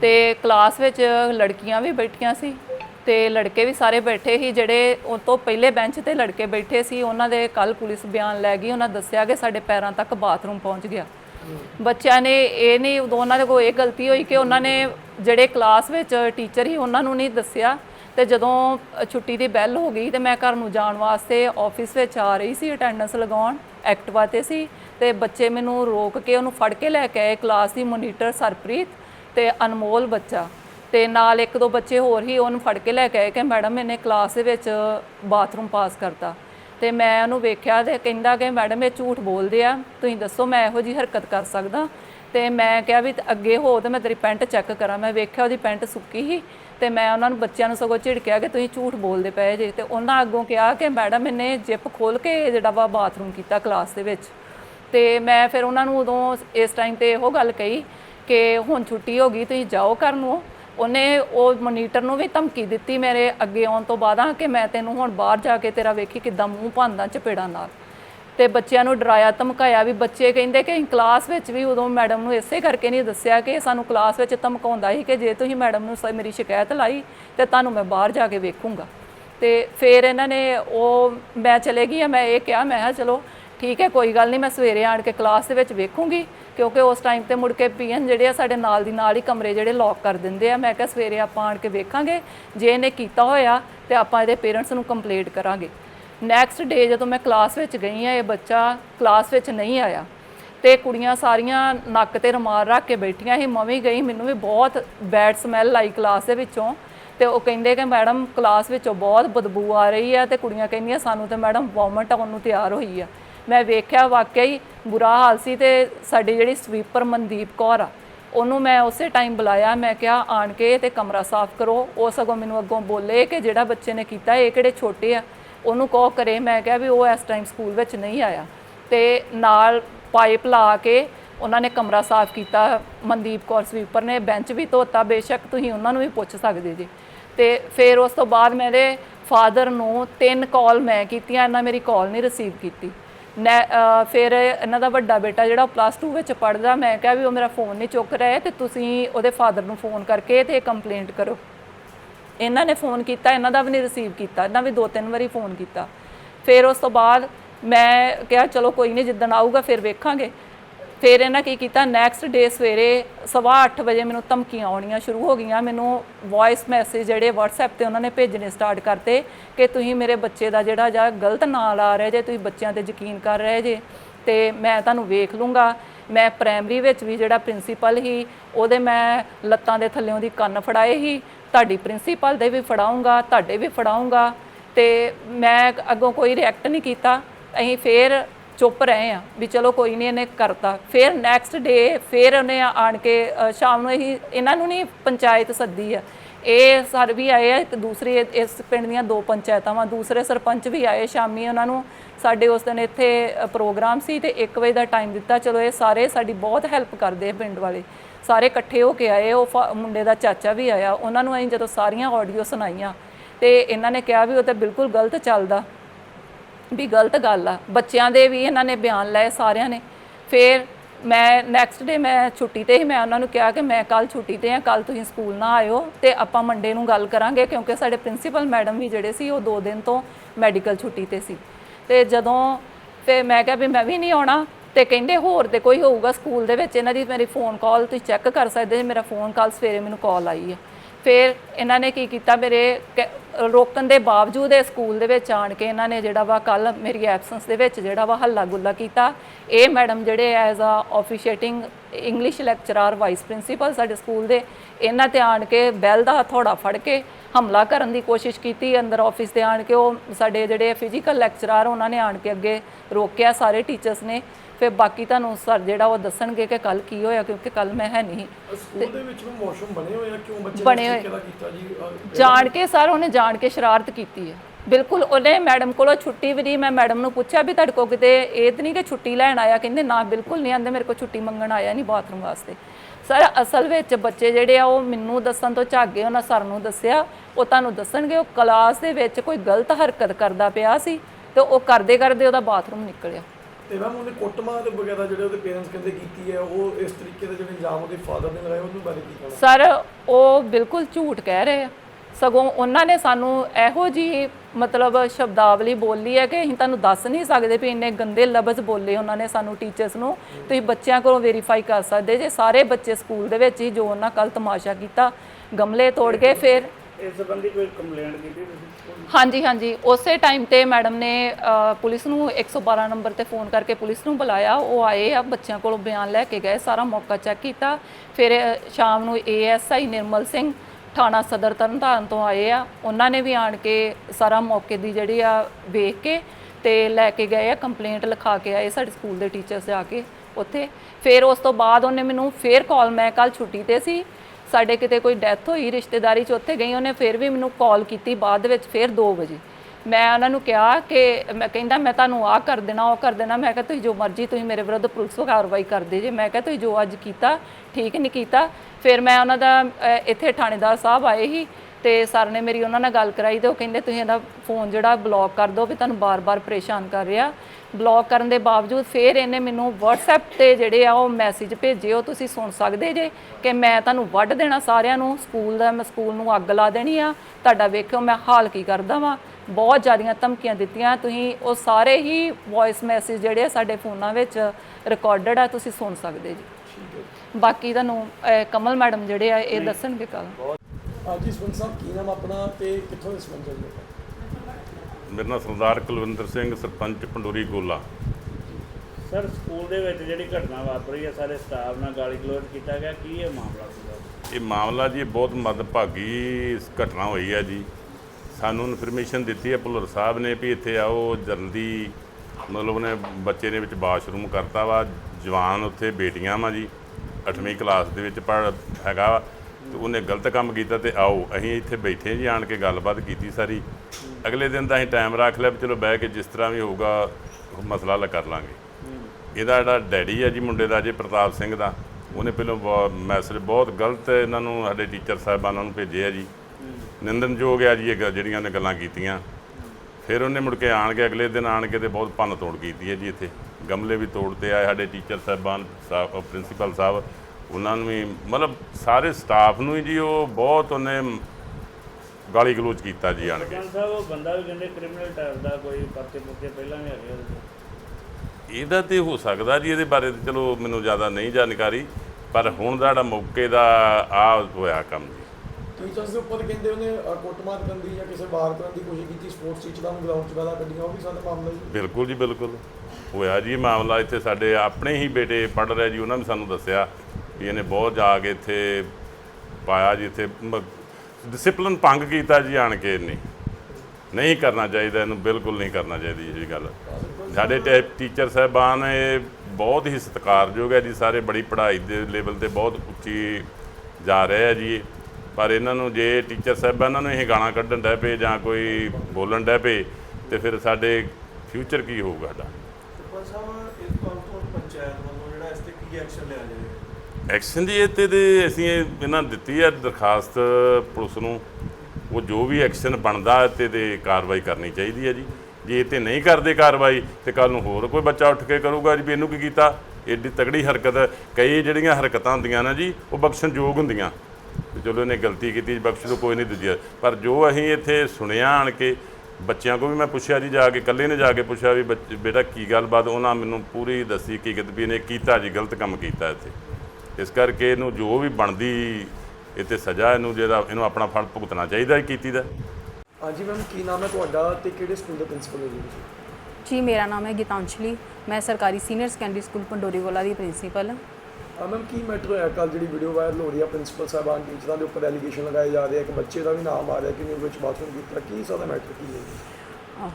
ਤੇ ਕਲਾਸ ਵਿੱਚ ਲੜਕੀਆਂ ਵੀ ਬੈਠੀਆਂ ਸੀ ਤੇ ਲੜਕੇ ਵੀ ਸਾਰੇ ਬੈਠੇ ਸੀ, ਜਿਹੜੇ ਉਹ ਤੋਂ ਪਹਿਲੇ ਬੈਂਚ ਤੇ ਲੜਕੇ ਬੈਠੇ ਸੀ, ਉਹਨਾਂ ਦੇ ਕੱਲ ਪੁਲਿਸ ਬਿਆਨ ਲੈ ਗਈ, ਉਹਨਾਂ ਦੱਸਿਆ ਕਿ ਸਾਡੇ ਪੈਰਾਂ ਤੱਕ ਬਾਥਰੂਮ ਪਹੁੰਚ ਗਿਆ। ਬੱਚਿਆਂ ਨੇ ਇਹ ਨਹੀਂ, ਉਦੋਂ ਉਹਨਾਂ ਦੇ ਕੋਲ ਇਹ ਗਲਤੀ ਹੋਈ ਕਿ ਉਹਨਾਂ ਨੇ ਜਿਹੜੇ ਕਲਾਸ ਵਿੱਚ ਟੀਚਰ ਸੀ, ਉਹਨਾਂ ਨੂੰ ਨਹੀਂ ਦੱਸਿਆ ਤੇ ਜਦੋਂ ਛੁੱਟੀ ਦੀ ਬੈਲ ਹੋ ਗਈ ਤੇ ਮੈਂ ਘਰ ਨੂੰ ਜਾਣ ਵਾਸਤੇ ਆਫਿਸ ਵਿੱਚ ਆ ਰਹੀ ਸੀ ਅਟੈਂਡੈਂਸ ਲਗਾਉਣ ਐਕਟਿਵਾ ਤੇ ਸੀ ਤੇ ਬੱਚੇ ਮੈਨੂੰ ਰੋਕ ਕੇ ਉਹਨੂੰ ਫੜ ਕੇ ਲੈ ਕੇ ਆਏ ਕਲਾਸ ਦੀ ਮੋਨੀਟਰ ਸਰਪ੍ਰੀਤ ਤੇ ਅਨਮੋਲ ਬੱਚਾ ਤੇ ਨਾਲ ਇੱਕ ਦੋ ਬੱਚੇ ਹੋਰ ਹੀ ਉਹਨੂੰ ਫੜ ਕੇ ਲੈ ਕੇ ਆਏ ਕਿ ਮੈਡਮ ਇਹਨੇ ਕਲਾਸ ਦੇ ਵਿੱਚ ਬਾਥਰੂਮ ਪਾਸ ਕਰਤਾ। ਤੇ ਮੈਂ ਉਹਨੂੰ ਵੇਖਿਆ ਤੇ ਕਹਿੰਦਾ ਕਿ ਮੈਡਮ ਇਹ ਝੂਠ ਬੋਲਦੇ ਆ, ਤੁਸੀਂ ਦੱਸੋ ਮੈਂ ਇਹੋ ਜੀ ਹਰਕਤ ਕਰ ਸਕਦਾ। ਤੇ ਮੈਂ ਕਿਹਾ ਵੀ ਅੱਗੇ ਹੋ ਤੇ ਮੈਂ ਤੇਰੀ ਪੈਂਟ ਚੈੱਕ ਕਰਾਂ। ਮੈਂ ਵੇਖਿਆ ਉਹਦੀ ਪੈਂਟ ਸੁੱਕੀ ਸੀ ਤੇ ਮੈਂ ਉਹਨਾਂ ਨੂੰ ਬੱਚਿਆਂ ਨੂੰ ਸਗੋਂ ਝਿੜਕਿਆ ਕਿ ਤੁਸੀਂ ਝੂਠ ਬੋਲਦੇ ਪਏ ਜੇ। ਤੇ ਉਹਨਾਂ ਅੱਗੋਂ ਕਿਹਾ ਕਿ ਮੈਡਮ ਇਹਨੇ ਜਿਪ ਖੋਲ ਕੇ ਜਿਹੜਾ ਵਾ ਬਾਥਰੂਮ ਕੀਤਾ ਕਲਾਸ ਦੇ ਵਿੱਚ। ਤੇ ਮੈਂ ਫਿਰ ਉਹਨਾਂ ਨੂੰ ਉਦੋਂ ਇਸ ਟਾਈਮ ਤੇ ਇਹੋ ਗੱਲ ਕਹੀ ਕਿ ਹੁਣ ਛੁੱਟੀ ਹੋ ਗਈ, ਤੁਸੀਂ ਜਾਓ ਘਰ ਨੂੰ। ਉਹਨੇ ਉਹ ਮੋਨੀਟਰ ਨੂੰ ਵੀ ਧਮਕੀ ਦਿੱਤੀ ਮੇਰੇ ਅੱਗੇ ਆਉਣ ਤੋਂ ਬਾਅਦ ਆ ਕਿ ਮੈਂ ਤੈਨੂੰ ਹੁਣ ਬਾਹਰ ਜਾ ਕੇ ਤੇਰਾ ਵੇਖੀ ਕਿੱਦਾਂ ਮੂੰਹ ਭੰਦਾ ਚਪੇੜਾਂ ਨਾਲ। ਤੇ ਬੱਚਿਆਂ ਨੂੰ ਡਰਾਇਆ, ਧਮਕਾਇਆ ਵੀ ਬੱਚੇ ਕਹਿੰਦੇ ਕਿ ਕਲਾਸ ਵਿੱਚ ਵੀ ਉਦੋਂ ਮੈਡਮ ਨੂੰ ਇਸੇ ਕਰਕੇ ਨਹੀਂ ਦੱਸਿਆ ਕਿ ਸਾਨੂੰ ਕਲਾਸ ਵਿੱਚ ਧਮਕਾਉਂਦਾ ਸੀ ਕਿ ਜੇ ਤੁਸੀਂ ਮੈਡਮ ਨੂੰ ਮੇਰੀ ਸ਼ਿਕਾਇਤ ਲਾਈ ਤੇ ਤੁਹਾਨੂੰ ਮੈਂ ਬਾਹਰ ਜਾ ਕੇ ਵੇਖੂੰਗਾ। ਤੇ ਫਿਰ ਇਹਨਾਂ ਨੇ ਉਹ, ਮੈਂ ਚਲੇ ਗਈ ਆ, ਮੈਂ ਇਹ ਕਿਹਾ, ਮੈਂ ਕਿਹਾ ਚਲੋ ਠੀਕ ਹੈ, ਕੋਈ ਗੱਲ ਨਹੀਂ, ਮੈਂ ਸਵੇਰੇ ਆਣ ਕੇ ਕਲਾਸ ਦੇ ਵਿੱਚ ਵੇਖੂੰਗੀ, ਕਿਉਂਕਿ ਉਸ ਟਾਈਮ ਤੇ ਮੁੜ ਕੇ ਪੀਐਨ ਜਿਹੜੇ ਆ ਸਾਡੇ ਨਾਲ ਦੀ ਨਾਲ ਹੀ ਕਮਰੇ ਜਿਹੜੇ ਲੌਕ ਕਰ ਦਿੰਦੇ ਆ। ਮੈਂ ਕਿਹਾ ਸਵੇਰੇ ਆਪਾਂ ਆਣ ਕੇ ਵੇਖਾਂਗੇ, ਜੇ ਇਹਨੇ ਕੀਤਾ ਹੋਇਆ ਤੇ ਆਪਾਂ ਇਹਦੇ ਪੇਰੈਂਟਸ ਨੂੰ ਕੰਪਲੇਂਟ ਕਰਾਂਗੇ। ਨੈਕਸਟ ਡੇ ਜਦੋਂ ਮੈਂ ਕਲਾਸ ਵਿੱਚ ਗਈ ਆ ਇਹ ਬੱਚਾ ਕਲਾਸ ਵਿੱਚ ਨਹੀਂ ਆਇਆ ਤੇ ਕੁੜੀਆਂ ਸਾਰੀਆਂ ਨੱਕ ਤੇ ਰੁਮਾਲ ਰੱਖ ਕੇ ਬੈਠੀਆਂ ਸੀ। ਮੈਂ ਵੀ ਗਈ, ਮੈਨੂੰ ਵੀ ਬਹੁਤ ਬੈਡ ਸਮੈਲ ਆਈ ਕਲਾਸ ਦੇ ਵਿੱਚੋਂ ਤੇ ਉਹ ਕਹਿੰਦੇ ਕਿ ਮੈਡਮ ਕਲਾਸ ਵਿੱਚੋਂ ਬਹੁਤ ਬਦਬੂ ਆ ਰਹੀ ਹੈ ਤੇ ਕੁੜੀਆਂ ਕਹਿੰਦੀਆਂ ਸਾਨੂੰ ਤੇ ਮੈਡਮ ਵੋਮਟ ਆਉਣ ਨੂੰ ਤਿਆਰ ਹੋਈ ਆ। ਮੈਂ ਵੇਖਿਆ ਵਾਕਿਆ ਹੀ ਬੁਰਾ ਹਾਲ ਸੀ ਤੇ ਸਾਡੀ ਜਿਹੜੀ ਸਵੀਪਰ ਮਨਦੀਪ ਕੌਰ ਆ, ਉਹਨੂੰ ਮੈਂ ਉਸੇ ਟਾਈਮ ਬੁਲਾਇਆ, ਮੈਂ ਕਿਹਾ ਆਣ ਕੇ ਤੇ ਕਮਰਾ ਸਾਫ਼ ਕਰੋ। ਉਹ ਸਗੋਂ ਮੈਨੂੰ ਅੱਗੋਂ ਬੋਲੇ ਕਿ ਜਿਹੜਾ ਬੱਚੇ ਨੇ ਕੀਤਾ, ਇਹ ਕਿਹੜੇ ਛੋਟੇ ਆ ਉਹਨੂੰ ਕਹੋ ਕਰੇ ਮੈਂ ਕਿਹਾ ਵੀ ਉਹ ਇਸ ਟਾਈਮ ਸਕੂਲ ਵਿੱਚ ਨਹੀਂ ਆਇਆ। ਤੇ ਨਾਲ ਪਾਈਪ ਲਾ ਕੇ ਉਹਨਾਂ ਨੇ ਕਮਰਾ ਸਾਫ਼ ਕੀਤਾ, ਮਨਦੀਪ ਕੌਰ ਸਵੀਪਰ ਨੇ ਬੈਂਚ ਵੀ ਧੋਤਾ, ਬੇਸ਼ੱਕ ਤੁਸੀਂ ਉਹਨਾਂ ਨੂੰ ਵੀ ਪੁੱਛ ਸਕਦੇ ਜੀ। ਤੇ ਫਿਰ ਉਸ ਤੋਂ ਬਾਅਦ ਮੇਰੇ ਫਾਦਰ ਨੂੰ ਤਿੰਨ ਕਾਲ ਮੈਂ ਕੀਤੀਆਂ, ਇਹਨਾਂ ਮੇਰੀ ਕਾਲ ਨਹੀਂ ਰਿਸੀਵ ਕੀਤੀ। ਨੈ- ਫਿਰ ਇਹਨਾਂ ਦਾ ਵੱਡਾ ਬੇਟਾ ਜਿਹੜਾ ਪਲੱਸ 2 ਵਿੱਚ ਪੜਦਾ ਮੈਂ ਕਿਹਾ ਵੀ ਉਹ ਮੇਰਾ ਫੋਨ ਨਹੀਂ ਚੁੱਕ ਰਿਹਾ ਤੇ ਤੁਸੀਂ ਉਹਦੇ ਫਾਦਰ ਨੂੰ ਫੋਨ ਕਰਕੇ ਤੇ ਕੰਪਲੇਂਟ ਕਰੋ। ਇਹਨਾਂ ਨੇ ਫੋਨ ਕੀਤਾ, ਇਹਨਾਂ ਦਾ ਵੀ ਨਹੀਂ ਰਿਸੀਵ ਕੀਤਾ, ਇਹਨਾਂ ਵੀ ਦੋ ਤਿੰਨ ਵਾਰੀ ਫੋਨ ਕੀਤਾ। ਫਿਰ ਉਸ ਤੋਂ ਬਾਅਦ ਮੈਂ ਕਿਹਾ, ਚਲੋ ਕੋਈ ਨਹੀਂ, ਜਿੱਦਣ ਆਊਗਾ ਫਿਰ ਵੇਖਾਂਗੇ। ਫਿਰ ਇਹਨਾਂ ਕੀ ਕੀਤਾ ਨੈਕਸਟ ਡੇ ਸਵੇਰੇ ਸਵਾ ਅੱਠ ਵਜੇ ਮੈਨੂੰ ਧਮਕੀਆਂ ਆਉਣੀਆਂ ਸ਼ੁਰੂ ਹੋ ਗਈਆਂ। ਮੈਨੂੰ ਵੌਇਸ ਮੈਸੇਜ ਜਿਹੜੇ WhatsApp ਤੇ ਉਹਨਾਂ ਨੇ ਭੇਜਣੇ ਸਟਾਰਟ ਕਰਤੇ ਕਿ ਤੁਸੀਂ ਮੇਰੇ ਬੱਚੇ ਦਾ ਜਿਹੜਾ ਜਾਂ ਗਲਤ ਨਾਂ ਲਾ ਰਹੇ ਜੇ, ਤੁਸੀਂ ਬੱਚਿਆਂ ਤੇ ਯਕੀਨ ਕਰ ਰਹੇ ਜੇ, ਤੇ ਮੈਂ ਤੁਹਾਨੂੰ ਵੇਖ ਲੂੰਗਾ। ਮੈਂ ਪ੍ਰਾਇਮਰੀ ਵਿੱਚ ਵੀ ਜਿਹੜਾ ਪ੍ਰਿੰਸੀਪਲ ਹੀ ਉਹਦੇ ਮੈਂ ਲੱਤਾਂ ਦੇ ਥੱਲੇੋਂ ਦੀ ਕੰਨ ਫੜਾਏ ਹੀ ਤੁਹਾਡੀ ਪ੍ਰਿੰਸੀਪਲ ਦੇ ਵੀ ਫੜਾਉਂਗਾ, ਤੁਹਾਡੇ ਵੀ ਫੜਾਉਂਗਾ ਤੇ ਮੈਂ ਅੱਗੋਂ ਕੋਈ ਰਿਐਕਟ ਨਹੀਂ ਕੀਤਾ। ਅਸੀਂ ਫੇਰ ਚੁੱਪ ਰਹੇ ਆ ਵੀ ਚਲੋ ਕੋਈ ਨਹੀਂ ਇਹਨੇ ਕਰਤਾ। ਫਿਰ ਨੈਕਸਟ ਡੇ ਫਿਰ ਉਹਨੇ ਆਣ ਕੇ ਸ਼ਾਮ ਨੂੰ ਇਹੀ ਇਹਨਾਂ ਨੂੰ ਨਹੀਂ ਪੰਚਾਇਤ ਸੱਦੀ ਆ। ਇਹ ਸਰ ਵੀ ਆਏ ਆ, ਇੱਕ ਦੂਸਰੀ ਇਸ ਪਿੰਡ ਦੀਆਂ ਦੋ ਪੰਚਾਇਤਾਂ ਵਾ ਦੂਸਰੇ ਸਰਪੰਚ ਵੀ ਆਏ ਸ਼ਾਮੀ ਉਹਨਾਂ ਨੂੰ। ਸਾਡੇ ਉਸ ਦਿਨ ਇੱਥੇ ਪ੍ਰੋਗਰਾਮ ਸੀ ਤੇ 1 ਵਜੇ ਦਾ ਟਾਈਮ ਦਿੱਤਾ। ਚਲੋ ਇਹ ਸਾਰੇ ਸਾਡੀ ਬਹੁਤ ਹੈਲਪ ਕਰਦੇ ਪਿੰਡ ਵਾਲੇ। ਸਾਰੇ ਇਕੱਠੇ ਹੋ ਕੇ ਆਏ, ਉਹ ਫਾ- ਮੁੰਡੇ ਦਾ ਚਾਚਾ ਵੀ ਆਇਆ। ਉਹਨਾਂ ਨੂੰ ਅਸੀਂ ਜਦੋਂ ਸਾਰੀਆਂ ਆਡੀਓ ਸੁਣਾਈਆਂ, ਤੇ ਇਹਨਾਂ ਨੇ ਕਿਹਾ ਵੀ ਉਹ ਤਾਂ ਬਿਲਕੁਲ ਗਲਤ ਚੱਲਦਾ। ਵੀ ਗਲਤ ਗੱਲ ਆ। ਬੱਚਿਆਂ ਦੇ ਵੀ ਇਹਨਾਂ ਨੇ ਬਿਆਨ ਲਏ ਸਾਰਿਆਂ ਨੇ। ਫਿਰ ਮੈਂ ਨੈਕਸਟ ਡੇ ਮੈਂ ਛੁੱਟੀ ਤੇ ਹੀ ਮੈਂ ਉਹਨਾਂ ਨੂੰ ਕਿਹਾ ਕਿ ਮੈਂ ਕੱਲ ਛੁੱਟੀ ਤੇ ਆ ਕੱਲ ਤੁਸੀਂ ਸਕੂਲ ਨਾ ਆਇਓ ਤੇ ਆਪਾਂ ਮੰਡੇ ਨੂੰ ਗੱਲ ਕਰਾਂਗੇ ਕਿਉਂਕਿ ਸਾਡੇ ਪ੍ਰਿੰਸੀਪਲ ਮੈਡਮ ਵੀ ਜਿਹੜੇ ਸੀ, ਉਹ 2 ਦਿਨ ਤੋਂ ਮੈਡੀਕਲ ਛੁੱਟੀ ਤੇ ਸੀ। ਤੇ ਜਦੋਂ ਫਿਰ ਮੈਂ ਕਿਹਾ ਵੀ ਮੈਂ ਵੀ ਨਹੀਂ ਆਉਣਾ ਤੇ ਕਹਿੰਦੇ ਹੋਰ ਤੇ ਕੋਈ ਹੋਊਗਾ ਸਕੂਲ ਦੇ ਵਿੱਚ, ਇਹਨਾਂ ਦੀ ਮੇਰੀ ਫੋਨ ਕਾਲ ਤੁਸੀਂ ਚੈੱਕ ਕਰ ਸਕਦੇ ਜੇ, ਮੇਰਾ ਫੋਨ ਕਾਲ ਸਵੇਰੇ ਮੈਨੂੰ ਕਾਲ ਆਈ ਹੈ। ਫਿਰ ਇਹਨਾਂ ਨੇ ਕੀ ਕੀਤਾ ਮੇਰੇ ਕ- ਰੋਕਣ ਦੇ ਬਾਵਜੂਦ ਇਹ ਸਕੂਲ ਦੇ ਵਿੱਚ ਆਣ ਕੇ ਇਹਨਾਂ ਨੇ ਜਿਹੜਾ ਵਾ ਕੱਲ ਮੇਰੀ ਐਬਸੈਂਸ ਦੇ ਵਿੱਚ ਜਿਹੜਾ ਵਾ ਹੱਲਾ ਗੁੱਲਾ ਕੀਤਾ। ਇਹ ਮੈਡਮ ਜਿਹੜੇ as a officiating English lecturer vice principal ਸਾਡੇ ਸਕੂਲ ਦੇ, ਇਹਨਾਂ ਤੇ ਆਣ ਕੇ ਬੈਲ ਦਾ ਹਥੌੜਾ ਫੜ ਕੇ ਹਮਲਾ ਕਰਨ ਦੀ ਕੋਸ਼ਿਸ਼ ਕੀਤੀ। ਅੰਦਰ ਆਫਿਸ ਤੇ ਆਣ ਕੇ ਉਹ ਸਾਡੇ ਜਿਹੜੇ ਫਿਜ਼ੀਕਲ ਲੈਕਚਰਰ ਉਹਨਾਂ ਨੇ ਆਣ ਕੇ ਅੱਗੇ ਰੋਕਿਆ। ਸਾਰੇ ਟੀਚਰਸ ਨੇ ਫਿਰ ਬਾਕੀ ਤੁਹਾਨੂੰ ਸਰ ਜਿਹੜਾ ਉਹ ਦੱਸਣਗੇ ਕਿ ਕੱਲ ਕੀ ਹੋਇਆ ਕਿਉਂਕਿ ਕੱਲ ਮੈਂ ਹੈ ਨਹੀਂ। ਸਕੂਲ ਦੇ ਵਿੱਚ ਵੀ ਮੌਸਮ ਬਣੇ ਹੋਏ ਆ ਕਿਉਂ ਬੱਚੇ ਬਣੇ ਹੋਏ। ਕੀਤਾ ਜੀ? ਜਾਣ ਕੇ ਸਰ ਉਹਨੇ ਜਾਣ ਕੇ ਸ਼ਰਾਰਤ ਕੀਤੀ ਹੈ। ਬਿਲਕੁਲ ਉਹਨੇ ਮੈਡਮ ਕੋਲੋਂ ਛੁੱਟੀ ਵੀ ਨਹੀਂ ਮੈਂ ਮੈਡਮ ਨੂੰ ਪੁੱਛਿਆ ਵੀ ਤੁਹਾਡੇ ਕੋਲ ਕਿਤੇ ਇਹ ਤਾਂ ਨਹੀਂ ਕਿ ਛੁੱਟੀ ਲੈਣ ਆਇਆ ਕਹਿੰਦੇ ਨਾ ਬਿਲਕੁਲ ਨਹੀਂ ਆਂਦੇ ਮੇਰੇ ਕੋਲ ਛੁੱਟੀ ਮੰਗਣ ਆਇਆ ਨਹੀਂ ਬਾਥਰੂਮ ਵਾਸਤੇ। ਸਰ ਅਸਲ ਵਿੱਚ ਬੱਚੇ ਜਿਹੜੇ ਆ ਉਹ ਮੈਨੂੰ ਦੱਸਣ ਤੋਂ ਝਾਗੇ ਉਹਨਾਂ ਸਰ ਨੂੰ ਦੱਸਿਆ ਉਹ ਤੁਹਾਨੂੰ ਦੱਸਣਗੇ ਉਹ ਕਲਾਸ ਦੇ ਵਿੱਚ ਕੋਈ ਗਲਤ ਹਰਕਤ ਕਰਦਾ ਪਿਆ ਸੀ ਤੇ ਉਹ ਕਰਦੇ ਕਰਦੇ ਉਹਦਾ ਬਾਥਰੂਮ ਨਿਕਲਿਆ। ਤੇ ਮੈਮ ਉਹਨੇ ਕੁੱਟਮਾਰ ਵਗੈਰਾ ਜਿਹੜੇ ਉਹਦੇ ਪੇਰੈਂਟਸ ਕਹਿੰਦੇ ਕੀਤੀ ਹੈ ਉਹ ਇਸ ਤਰੀਕੇ ਦੇ ਜਿਹੜੇ ਇਲਜ਼ਾਮ ਉਹਦੇ ਫਾਦਰ ਨੇ ਲਗਾਏ ਉਹਨੂੰ ਬਾਰੇ ਕੀ ਕਹਿਣਾ? ਸਰ ਉਹ ਬਿਲਕੁਲ ਝੂਠ ਕਹਿ ਰਹੇ ਆ। ਸਗੋਂ ਉਹਨਾਂ ਨੇ ਸਾਨੂੰ ਇਹੋ ਜੀ ਮਤਲਬ ਸ਼ਬਦਾਵਲੀ ਬੋਲੀ ਹੈ ਕਿ ਅਸੀਂ ਤੁਹਾਨੂੰ ਦੱਸ ਨਹੀਂ ਸਕਦੇ ਵੀ ਇੰਨੇ ਗੰਦੇ ਲਫ਼ਜ਼ ਬੋਲੇ ਉਹਨਾਂ ਨੇ ਸਾਨੂੰ ਟੀਚਰਸ ਨੂੰ। ਤੁਸੀਂ ਬੱਚਿਆਂ ਕੋਲੋਂ ਵੈਰੀਫਾਈ ਕਰ ਸਕਦੇ ਜੇ ਸਾਰੇ ਬੱਚੇ ਸਕੂਲ ਦੇ ਵਿੱਚ ਹੀ ਜੋ ਉਹਨਾਂ ਕੱਲ ਤਮਾਸ਼ਾ ਕੀਤਾ ਗਮਲੇ ਤੋੜ ਕੇ ਫਿਰ ਇਸ ਸੰਬੰਧੀ ਕੋਈ ਕੰਪਲੇਂਟ ਕੀਤੀ ਤੁਸੀਂ? ਹਾਂਜੀ ਹਾਂਜੀ। ਉਸੇ ਟਾਈਮ ਤੇ ਮੈਡਮ ਨੇ ਅ, ਪੁਲਿਸ ਨੂੰ 112 ਨੰਬਰ ਤੇ ਫੋਨ ਕਰਕੇ ਪੁਲਿਸ ਨੂੰ ਬੁਲਾਇਆ। ਉਹ ਆਏ ਆ ਬੱਚਿਆਂ ਕੋਲੋਂ ਬਿਆਨ ਲੈ ਕੇ ਗਏ ਸਾਰਾ ਮੌਕਾ ਚੈੱਕ ਕੀਤਾ। ਫਿਰ ਅ, ਸ਼ਾਮ ਨੂੰ ਏਐਸਆਈ ਨਿਰਮਲ ਸਿੰਘ ਥਾਣਾ ਸਦਰ ਤਰਨਤਾਰਨ ਤੋਂ ਆਏ ਆ। ਉਹਨਾਂ ਨੇ ਵੀ ਆਣ ਕੇ ਸਾਰਾ ਮੌਕੇ ਦੀ ਜਿਹੜੀ ਆ ਵੇਖ ਕੇ ਤੇ ਲੈ ਕੇ ਗਏ ਆ ਕੰਪਲੇਂਟ ਲਿਖਾ ਕੇ ਆਏ ਸਾਡੇ ਸਕੂਲ ਦੇ ਟੀਚਰਸ ਆ ਕੇ ਉੱਥੇ। ਫਿਰ ਉਸ ਤੋਂ ਬਾਅਦ ਉਹਨੇ ਮੈਨੂੰ ਫੇਰ ਕਾਲ ਮੈਂ ਕੱਲ ਛੁੱਟੀ ਤੇ ਸੀ। ਸਾਡੇ ਕਿਤੇ ਕੋਈ ਡੈਥ ਹੋਈ, ਰਿਸ਼ਤੇਦਾਰੀ 'ਚ ਉੱਥੇ ਗਈ, ਉਹਨੇ ਫਿਰ ਵੀ ਮੈਨੂੰ ਕਾਲ ਕੀਤੀ ਬਾਅਦ ਵਿੱਚ ਫਿਰ 2 ਵਜੇ। ਮੈਂ ਉਹਨਾਂ ਨੂੰ ਕਿਹਾ ਕਿ ਮੈਂ ਕਹਿੰਦਾ, ਮੈਂ ਤੁਹਾਨੂੰ ਆਹ ਕਰ ਦੇਣਾ, ਉਹ ਕਰ ਦੇਣਾ। ਮੈਂ ਕਿਹਾ, ਤੁਸੀਂ ਜੋ ਮਰਜ਼ੀ, ਤੁਸੀਂ ਮੇਰੇ ਵਿਰੁੱਧ ਪੁਲਿਸ ਕਾਰਵਾਈ ਕਰਦੇ ਜੇ। ਮੈਂ ਕਿਹਾ, ਤੁਸੀਂ ਜੋ ਅੱਜ ਕੀਤਾ, ਠੀਕ ਨਹੀਂ ਕੀਤਾ। ਫਿਰ ਮੈਂ ਉਹਨਾਂ ਦਾ ਇੱਥੇ ਥਾਣੇਦਾਰ ਸਾਹਿਬ ਆਏ ਸੀ। ਤੇ ਸਰ ਨੇ ਮੇਰੀ ਉਹਨਾਂ ਨਾਲ ਗੱਲ ਕਰਾਈ ਤੇ ਉਹ ਕਹਿੰਦੇ ਤੁਸੀਂ ਇਹਦਾ ਫੋਨ ਜਿਹੜਾ ਬਲੌਕ ਕਰ ਦਿਓ ਵੀ ਤੁਹਾਨੂੰ ਬਾਰ-ਬਾਰ ਪਰੇਸ਼ਾਨ ਕਰ ਰਿਹਾ। ਬਲੌਕ ਕਰਨ ਦੇ ਬਾਵਜੂਦ ਫਿਰ ਇਹਨੇ ਮੈਨੂੰ WhatsApp ਤੇ ਜਿਹੜੇ ਆ ਉਹ ਮੈਸੇਜ ਭੇਜੇ ਉਹ ਤੁਸੀਂ ਸੁਣ ਸਕਦੇ ਜੇ ਕਿ ਮੈਂ ਤੁਹਾਨੂੰ ਵੱਢ ਦੇਣਾ ਸਾਰਿਆਂ ਨੂੰ ਸਕੂਲ ਦਾ ਮੈਂ ਸਕੂਲ ਨੂੰ ਅੱਗ ਲਾ ਦੇਣੀ ਆ ਤੁਹਾਡਾ ਵੇਖਿਓ ਮੈਂ ਹਾਲ ਕੀ ਕਰਦਾ ਵਾਂ ਬਹੁਤ ਜ਼ਿਆਦੀਆਂ ਧਮਕੀਆਂ ਦਿੱਤੀਆਂ ਤੁਸੀਂ ਉਹ ਸਾਰੇ ਹੀ ਵੌਇਸ ਮੈਸੇਜ ਜਿਹੜੇ ਆ ਸਾਡੇ ਫੋਨਾਂ ਵਿੱਚ ਰਿਕਾਰਡਡ ਆ ਤੁਸੀਂ ਸੁਣ ਸਕਦੇ ਜੀ। ਬਾਕੀ ਤੁਹਾਨੂੰ ਕਮਲ ਮੈਡਮ ਜਿਹੜੇ ਆ ਇਹ ਦੱਸਣਗੇ ਕੱਲ ਹਾਂਜੀ ਸਰਪੰਚ ਸਾਹਿਬ ਕੀ ਨਾਮ ਆਪਣਾ ਤੇ ਕਿੱਥੋਂ ਦੇ ਸਰਪੰਚ ਹੋ ਜੀ? ਮੇਰਾ ਨਾਮ ਸਰਦਾਰ ਕੁਲਵਿੰਦਰ ਸਿੰਘ ਸਰਪੰਚ ਪੰਡੋਰੀ ਗੋਲਾ। ਸਰ ਸਕੂਲ ਦੇ ਵਿੱਚ ਜਿਹੜੀ ਘਟਨਾ ਵਾਪਰੀ ਹੈ ਸਾਰੇ ਸਟਾਫ ਨਾਲ ਗਾਲੀ ਗਲੋਚ ਕੀਤਾ ਗਿਆ ਕੀ ਇਹ ਮਾਮਲਾ ਸੀਗਾ? ਇਹ ਮਾਮਲਾ ਜੀ ਬਹੁਤ ਮਦਭਾਗੀ ਘਟਨਾ ਹੋਈ ਹੈ ਜੀ। ਸਾਨੂੰ ਇਨਫੋਰਮੇਸ਼ਨ ਦਿੱਤੀ ਹੈ ਭੁੱਲਰ ਸਾਹਿਬ ਨੇ ਵੀ ਇੱਥੇ ਆਓ ਜਲਦੀ ਮਤਲਬ ਉਹਨੇ ਬੱਚੇ ਨੇ ਵਿੱਚ ਬਾਥਰੂਮ ਕਰਤਾ ਵਾ ਜਵਾਨ ਉੱਥੇ ਬੇਟੀਆਂ ਵਾ ਜੀ 8ਵੀਂ ਕਲਾਸ ਦੇ ਵਿੱਚ ਪੜ੍ਹ ਹੈਗਾ ਵਾ। ਤੇ ਉਹਨੇ ਗਲਤ ਕੰਮ ਕੀਤਾ ਤੇ ਆਓ, ਅਸੀਂ ਇੱਥੇ ਬੈਠੇ ਜੀ, ਆਣ ਕੇ ਗੱਲਬਾਤ ਕੀਤੀ ਸਾਰੀ। ਅਗਲੇ ਦਿਨ ਤਾਂ ਅਸੀਂ ਟਾਈਮ ਰੱਖ ਲਿਆ ਵੀ ਚਲੋ ਬਹਿ ਕੇ ਜਿਸ ਤਰ੍ਹਾਂ ਵੀ ਹੋਊਗਾ, ਮਸਲਾ ਹੱਲ ਕਰ ਲਾਂਗੇ। ਇਹਦਾ ਜਿਹੜਾ ਡੈਡੀ ਹੈ ਜੀ, ਮੁੰਡੇ ਦਾ ਜੀ ਪ੍ਰਤਾਪ ਸਿੰਘ ਦਾ, ਉਹਨੇ ਪਹਿਲਾਂ ਮੈਸੇਜ ਬਹੁਤ ਗਲਤ ਇਹਨਾਂ ਨੂੰ, ਸਾਡੇ ਟੀਚਰ ਸਾਹਿਬਾਨਾਂ ਨੂੰ ਭੇਜਿਆ ਜੀ। ਨਿੰਦਨਯੋਗ ਆ ਜੀ ਇਹ ਗ- ਜਿਹੜੀਆਂ ਨੇ ਗੱਲਾਂ ਕੀਤੀਆਂ। ਫਿਰ ਉਹਨੇ ਮੁੜ ਕੇ ਆਣ ਕੇ ਅਗਲੇ ਦਿਨ ਆਣ ਕੇ ਤੇ ਬਹੁਤ ਭੰਨ ਤੋੜ ਕੀਤੀ ਹੈ ਜੀ ਇੱਥੇ। ਗਮਲੇ ਵੀ ਤੋੜਦੇ ਆਏ ਸਾਡੇ ਟੀਚਰ ਸਾਹਿਬਾਨ ਸਾਹਿਬ ਪ੍ਰਿੰਸੀਪਲ ਸਾਹਿਬ। ਉਹਨਾਂ ਨੂੰ ਵੀ ਮਤਲਬ ਸਾਰੇ ਸਟਾਫ ਨੂੰ ਹੀ ਜੀ ਉਹ ਬਹੁਤ ਉਹਨੇ ਗਾਲੀ ਗਲੋਚ ਕੀਤਾ ਜੀ ਆਣ ਕੇ। ਸਾਹਿਬ ਉਹ ਬੰਦਾ ਵੀ ਕਹਿੰਦੇ ਕ੍ਰਿਮੀਨਲ ਟਾਈਪ ਦਾ ਕੋਈ ਪਰਚੇ ਪੁਰਚੇ ਪਹਿਲਾਂ ਵੀ ਹੈਗੇ ਉਹਦੇ। ਇਹਦਾ ਤੇ ਹੋ ਸਕਦਾ ਜੀ ਇਹਦੇ ਬਾਰੇ ਤੇ ਚਲੋ ਮੈਨੂੰ ਜ਼ਿਆਦਾ ਨਹੀਂ ਜਾਣਕਾਰੀ ਪਰ ਹੁਣ ਦਾ ਜਿਹੜਾ ਮੌਕੇ ਦਾ ਆ ਹੋਇਆ ਕੰਮ ਜੀ। ਟੀਚਰਸ ਦੇ ਉੱਪਰ ਕਹਿੰਦੇ ਉਹਨੇ ਕੁੱਟਮਾਰ ਕਰਨ ਦੀ ਜਾਂ ਕਿਸੇ ਬਾਹਰ ਕਰਨ ਦੀ ਕੋਸ਼ਿਸ਼ ਕੀਤੀ ਸਪੋਰਟਸ ਟੀਚਰਾਂ ਨੂੰ ਗਰਾਊਂਡ 'ਚ ਗਾਲਾਂ ਕੱਢੀਆਂ ਉਹ ਵੀ ਸਾਡਾ ਮਾਮਲਾ ਜੀ ਬਿਲਕੁਲ ਜੀ ਬਿਲਕੁਲ। ਹੋਇਆ ਜੀ ਇਹ ਮਾਮਲਾ ਇੱਥੇ ਸਾਡੇ ਆਪਣੇ ਹੀ ਬੇਟੇ ਪੜ੍ਹ ਰਹੇ ਜੀ ਉਹਨਾਂ ਨੇ ਸਾਨੂੰ ਦੱਸਿਆ। ਵੀ ਇਹਨੇ ਬਹੁਤ ਜਾ ਕੇ ਇੱਥੇ ਪਾਇਆ ਜੀ, ਇੱਥੇ ਡਿਸਪਲਿਨ ਭੰਗ ਕੀਤਾ ਜੀ ਆਣ ਕੇ ਇਹਨੇ। ਨਹੀਂ ਕਰਨਾ ਚਾਹੀਦਾ, ਇਹਨੂੰ ਬਿਲਕੁਲ ਨਹੀਂ ਕਰਨਾ ਚਾਹੀਦੀ ਇਹ ਗੱਲ। ਸਾਡੇ ਟੈ- ਟੀਚਰ ਸਾਹਿਬਾਨ, ਇਹ ਬਹੁਤ ਹੀ ਸਤਿਕਾਰਯੋਗ ਹੈ ਜੀ, ਸਾਰੇ ਬੜੀ ਪੜ੍ਹਾਈ ਦੇ ਲੈਵਲ ਤੇ ਬਹੁਤ ਉੱਚੀ ਜਾ ਰਹੇ ਆ ਜੀ ਪਰ ਇਹਨਾਂ ਨੂੰ ਜੇ ਟੀਚਰ ਸਾਹਿਬਾਨਾਂ ਨੂੰ ਇਹ ਗਾਣਾ ਕੱਢਣ ਡੈ ਪਏ ਜਾਂ ਕੋਈ ਬੋਲਣ ਡੈ ਪਏ, ਤੇ ਫਿਰ ਸਾਡੇ ਫਿਊਚਰ ਕੀ ਹੋਊਗਾ ਸਾਡਾ? ਸਰਪੰਚ ਸਾਹਿਬ, ਇਸ ਤੋਂ ਪੰਚਾਇਤ ਵੱਲੋਂ ਜਿਹੜਾ ਇਸ ਤੇ ਕੀ ਐਕਸ਼ਨ ਲਿਆ ਜਾਏਗਾ ਐਕਸ਼ਨ ਜੀ ਇਹ ਤੇ ਦੇ ਅਸੀਂ ਇਹ ਇਹਨਾਂ ਦਿੱਤੀ ਹੈ ਦਰਖਾਸਤ ਪੁਲਿਸ ਨੂੰ। ਉਹ ਜੋ ਵੀ ਐਕਸ਼ਨ ਬਣਦਾ ਤੇ ਦੇ ਕਾਰਵਾਈ ਕਰਨੀ ਚਾਹੀਦੀ ਹੈ ਜੀ। ਜੇ ਇਹ ਤੇ ਨਹੀਂ ਕਰਦੇ ਕਾਰਵਾਈ, ਤੇ ਕੱਲ ਨੂੰ ਹੋਰ ਕੋਈ ਬੱਚਾ ਉੱਠ ਕੇ ਕਰੂਗਾ ਜੀ, ਵੀ ਇਹਨੂੰ ਕੀ ਕੀਤਾ? ਏਡੀ ਤਗੜੀ ਹਰਕਤ ਹੈ ਕਈ ਜਿਹੜੀਆਂ ਹਰਕਤਾਂ ਹੁੰਦੀਆਂ ਨਾ ਜੀ, ਉਹ ਬਖਸ਼ਣਯੋਗ ਹੁੰਦੀਆਂ। ਵੀ ਚਲੋ ਇਹਨੇ ਗਲਤੀ ਕੀਤੀ, ਬਖਸ਼ ਤੋਂ ਕੋਈ ਨਹੀਂ ਦੂਜੀ ਪਰ ਜੋ ਅਸੀਂ ਇੱਥੇ ਸੁਣਿਆ ਆਣ ਕੇ, ਬੱਚਿਆਂ ਕੋ ਵੀ ਮੈਂ ਪੁੱਛਿਆ ਜੀ, ਜਾ ਕੇ ਇਕੱਲੇ ਨੇ ਜਾ ਕੇ ਪੁੱਛਿਆ ਵੀ ਬੱਚ- ਬੇਟਾ ਕੀ ਗੱਲਬਾਤ, ਉਹਨਾਂ ਮੈਨੂੰ ਪੂਰੀ ਦੱਸੀ ਕਿ ਵੀ ਇਹਨੇ ਕੀਤਾ ਜੀ, ਗਲਤ ਕੰਮ ਕੀਤਾ ਇੱਥੇ। ਇਸ ਕਰਕੇ ਇਹਨੂੰ ਜੋ ਵੀ ਬਣਦੀ ਇੱਥੇ ਸਜ਼ਾ ਇਹਨੂੰ ਜਿਹੜਾ ਇਹਨੂੰ ਆਪਣਾ ਫਲ ਭੁਗਤਣਾ ਚਾਹੀਦਾ ਹੈ ਕੀਤੀ ਦਾ। ਹਾਂਜੀ ਮੈਮ ਕੀ ਨਾਮ ਹੈ ਤੁਹਾਡਾ ਤੇ ਕਿਹੜੇ ਸਕੂਲ ਦੇ ਪ੍ਰਿੰਸੀਪਲ ਹੋ ਜੀ ਤੁਸੀਂ? ਜੀ ਮੇਰਾ ਨਾਮ ਹੈ ਗੀਤਾਂਜਲੀ ਮੈਂ ਸਰਕਾਰੀ ਸੀਨੀਅਰ ਸੈਕੰਡਰੀ ਸਕੂਲ ਪੰਡੋਰੀਵਾਲਾ ਦੀ ਪ੍ਰਿੰਸੀਪਲ। ਹਾਂ ਆ ਮੈਮ ਕੀ ਮੈਟਰ ਹੋਇਆ ਕੱਲ ਜਿਹੜੀ ਵੀਡੀਓ ਵਾਇਰਲ ਹੋ ਰਹੀ ਹੈ ਪ੍ਰਿੰਸੀਪਲ ਸਾਹਿਬਾਨ ਟੀਚਰਾਂ ਦੇ ਉੱਪਰ ਐਲੀਗੇਸ਼ਨ ਲਗਾਏ ਜਾ ਰਹੇ ਆ ਕਿ ਬੱਚੇ ਦਾ ਵੀ ਨਾਮ ਆ ਰਿਹਾ ਕਿ ਉਹਨੇ ਵਿੱਚ ਬਾਥਰੂਮ ਕੀਤਾ ਕੀ ਸਾਡਾ ਮੈਟਰ ਕੀ ਹੈ